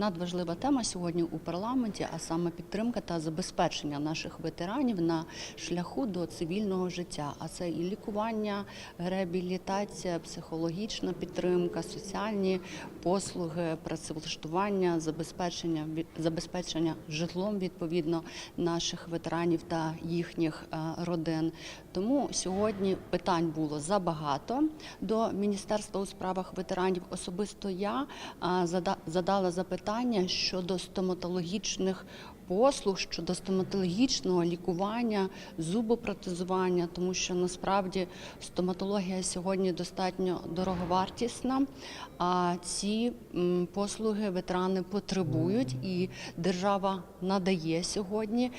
надважлива тема сьогодні у парламенті, а саме підтримка та забезпечення наших ветеранів на шляху до цивільного життя. А це і лікування, реабілітація, психологічна підтримка, соціальні послуги, працевлаштування, забезпечення забезпечення житлом відповідно наших ветеранів та їхніх е, родин. Тому сьогодні питань було забагато до Міністерства у справах ветеранів. Особисто я зада- задала запитання щодо стоматологічних послуг, щодо стоматологічного лікування, зубопротезування, тому що насправді стоматологія сьогодні достатньо дороговартісна. А ці послуги ветерани потребують, і держава надає сьогодні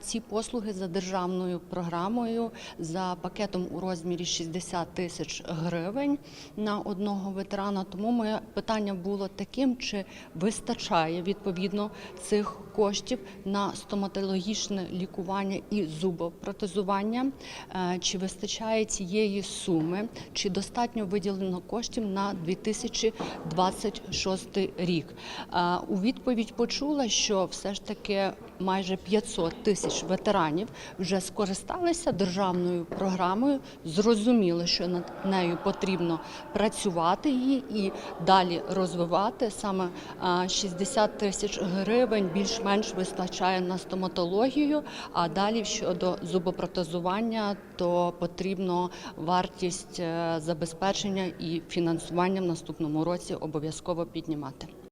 ці послуги за державною програмою за пакетом у розмірі 60 тисяч гривень на одного ветерана. Тому моє питання було таким, чи вистачає відповідно цих коштів на стоматологічне лікування і зубопротезування, Е, чи вистачає цієї суми, чи достатньо виділено коштів на 2026 рік. Е, У відповідь почула, що все ж таки майже 500 тисяч ветеранів вже скористалися державною програмою, зрозуміли, що над нею потрібно працювати її і далі розвивати. Саме е, 60 тисяч гривень більш-менш вистачає на стоматологію. А далі щодо зубопротезування, то потрібно вартість е, забезпечення і фінансування в наступному році обов'язково піднімати.